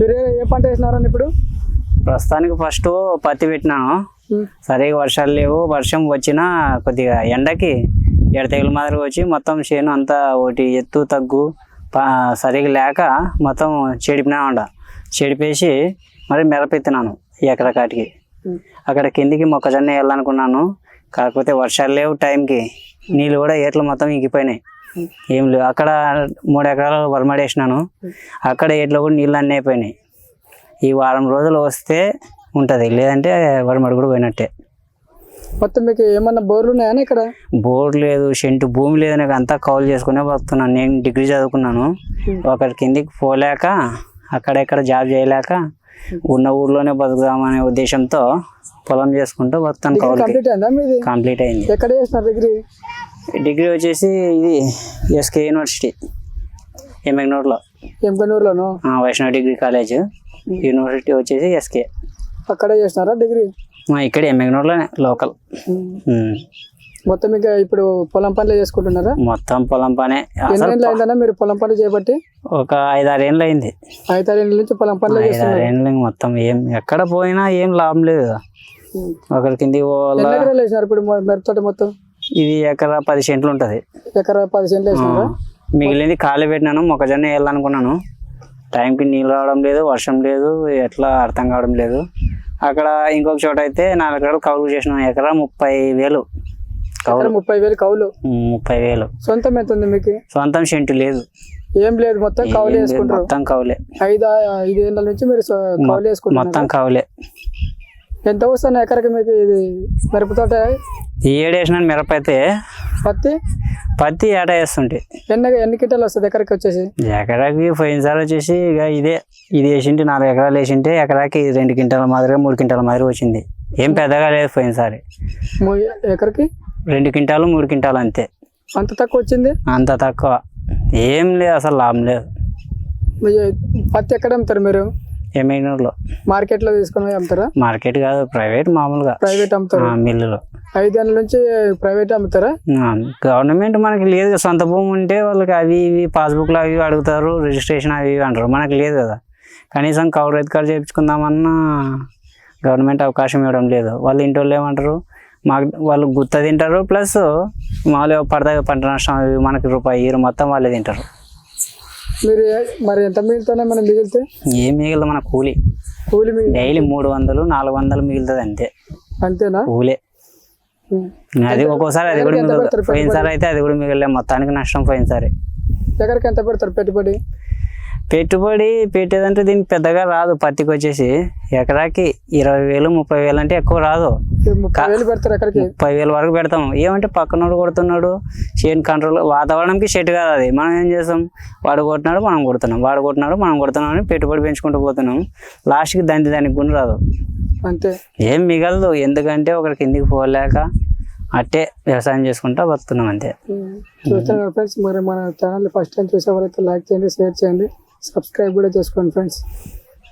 మీరు ఏ- పంట వేసినారని ఇప్పుడు? ప్రస్తుతానికి ఫస్ట్ పత్తి పెట్టినాను. సరిగా వర్షాలు లేవు. వర్షం వచ్చినా కొద్దిగా ఎండకి ఎడ తెగులు మాదిరి వచ్చి మొత్తం చేను అంతా ఒకటి ఎత్తు తగ్గు సరిగా లేక మొత్తం చెడిపినా ఉండ చెడిపేసి మరి మిరపెత్తినాను ఎకర కాటికి. ఉమ్. అక్కడ కిందికి మొక్కజొన్న వేయాలనుకున్నాను. కాకపోతే వర్షాలు లేవు టైంకి. నీళ్ళు కూడా ఏట్లు మొత్తం ఇంకిపోయినాయి. ఏం లేవు. అక్కడ మూడు ఎకరాలు వరమడి వేసినాను. అక్కడ ఏట్లో కూడా నీళ్ళు అన్నీ అయిపోయినాయి. ఈ వారం రోజులు వస్తే ఉంటుంది. లేదంటే వరమడి కూడా పోయినట్టే. మొత్తం మీకు ఏమన్నా బోర్లు ఉన్నాయని ఇక్కడ? బోర్ లేదు సెంటు భూమి లేదు. నాకు అంతా కౌలు చేసుకునే బతున్నాను నేను డిగ్రీ చదువుకున్నాను. ఒకరి కిందికి పోలేక అక్కడెక్కడ జాబ్ చేయలేక ఉన్న ఊర్లోనే బతుకుదామనే ఉద్దేశంతో పొలం చేసుకుంటూ బతుకుతాను కౌలుకి. కంప్లీట్ అయిందా మీది? కంప్లీట్ అయింది. ఎక్కడ చేసినారు డిగ్రీ? డిగ్రీ వచ్చేసి ఇది ఎస్కే యూనివర్సిటీ ఎమ్మెగ్నూరులో ఎంకనూరులోను వైష్ణవ్ డిగ్రీ కాలేజ్. యూనివర్సిటీ వచ్చేసి ఎస్కే. అక్కడే చేసినారా డిగ్రీ? ఇక్కడ ఎమ్మెగ్నూరులోనే లోకల్. మొత్తం ఇంకా ఇప్పుడు పొలం పనులు చేసుకుంటున్నారా? మొత్తం పొలం పనే. ఎన్ని అసలు ఏళ్ళు అయిందన్నా మీరు పొలం పనులు చేపట్టి? ఒక ఐదారు ఏళ్ళు అయింది. ఐదారేళ్ళ నుంచి పొలం పనులు ఐదారు చేస్తున్నారు. ఏళ్ళు మొత్తం ఏం ఎక్కడ పోయినా ఏం లాభం లేదు. ఒకరి వేసినారు ఇప్పుడు మిరపతోట మొత్తం? ఇది ఎకరా పది సెంట్లు ఉంటుంది. ఎకరా పది సెంట్లు వేసినారా? మిగిలింది ఖాళీ పెట్టినాను మొక్కజొన్న వేయాలనుకున్నాను. టైంకి నీళ్ళు రావడం లేదు వర్షం లేదు ఎట్లా అర్థం కావడం లేదు. అక్కడ ఇంకొక చోట అయితే నాలుగు ఎకరాలు కౌలు చేసినాను ఎకరా ముప్పై వేలు. కౌలు. ముప్పై వేలు కౌలు? ముప్పై వేలు. సొంతం ఎంత ఉంది మీకు? సొంతం సెంటు లేదు. ఏం లేదు మొత్తం కౌలు వేసుకుంటారు. మొత్తం కౌలే. ఐదు ఐదేళ్ళ నుంచి మీరు కౌలు వేసుకుంటారు మొత్తం కౌలే. ఎంత వస్తుంది ఎకరకి మీకు ఇది? మిరపతోట ఈ ఏడు వేసినాను మిరప అయితే పత్తి? పత్తి ఏట వేస్తుంటే. ఎన్ని ఎన్ని కింటాలు వస్తుంది ఎకరకి వచ్చేసి? ఎకరాకి పోయినసారి వచ్చేసి ఇక ఇదే. ఇది వేసింటే నాలుగు ఎకరాలు వేసింటే ఎకరాకి రెండు క్వింటాల మాదిరిగా మూడు క్వింటాల మాదిరి వచ్చింది. ఏం పెద్దగా లేదు పోయినసారి ఎకరకి? రెండు క్వింటాలు మూడు క్వింటాలు అంతే. అంత తక్కువ వచ్చింది? అంత తక్కువ. ఏం లేదు అసలు లాభం లేదు. పత్తి ఎక్కడ అమ్ముతారు మీరు? ఎమ్మెగ్నూరులో మార్కెట్లో తీసుకొని పోయి అమ్ముతారా? మార్కెట్ కాదు ప్రైవేట్ మామూలుగా. ప్రైవేట్ అమ్ముతారు? మిల్లులో. ఐదేళ్ళ నుంచి ప్రైవేట్ అమ్ముతారా? గవర్నమెంట్ మనకి లేదు కదా. సొంత భూమి ఉంటే వాళ్ళకి అవి ఇవి పాస్బుక్లు అవి అడుగుతారు రిజిస్ట్రేషన్ అవి ఇవి అంటారు. మనకి లేదు కదా. కనీసం కవర్ రైతు కార్డు చేయించుకుందామన్నా గవర్నమెంట్ అవకాశం ఇవ్వడం లేదు. వాళ్ళు ఇంటి వాళ్ళు ఏమంటారు? మాకు వాళ్ళు గుత్త తింటారు ప్లస్ మామూలుగా పడతా పంట నష్టం మనకి రూపాయి మొత్తం వాళ్ళే తింటారు. మీరు మరి ఎంత మిగులుతానే మనం మిగిలితే? ఏం మిగిలింది మన కూలి. కూలి డైలీ మూడు వందలు నాలుగు వందలు మిగులుతుంది అంతే. అంతేనా? కూలే. అది ఒక్కోసారి అది కూడా మిగులుతుంది. పోయినసారి అయితే అది కూడా మిగలే మొత్తానికి నష్టం పోయినసారి. ఎకరకి ఎంత పెడతారు పెట్టుబడి? పెట్టుబడి పెట్టేదంటే దీనికి పెద్దగా రాదు. పత్తికి వచ్చేసి ఎకరాకి ఇరవై వేలు ముప్పై వేలు అంటే ఎక్కువ రాదు. ముప్పై వేలు వరకు పెడతాం ఏమంటే పక్కనోడు కొడుతున్నాడు చేను కంట్రోల్ వాతావరణంకి సెట్ కాదు అది. మనం ఏం చేస్తాం? వాడు కొట్టినాడు మనం కొడుతున్నాం. వాడు కొట్టినాడు మనం కొడుతున్నాం అని పెట్టుబడి పెంచుకుంటూ పోతున్నాం. లాస్ట్కి దానికి దానికి గుణ రాదు. అంతే. ఏం మిగలదు. ఎందుకంటే ఒకరి కిందికి పోలేక అట్టే వ్యవసాయం చేసుకుంటా బతున్నాం అంతే. ఉం. చూస్తున్నారు ఫ్రెండ్స్ మరి మన ఛానల్ ఫస్ట్ టైం చూసే వాళ్ళైతే లైక్ చేయండి షేర్ చేయండి. సబ్స్క్రైబ్ కూడా చేసుకోండి ఫ్రెండ్స్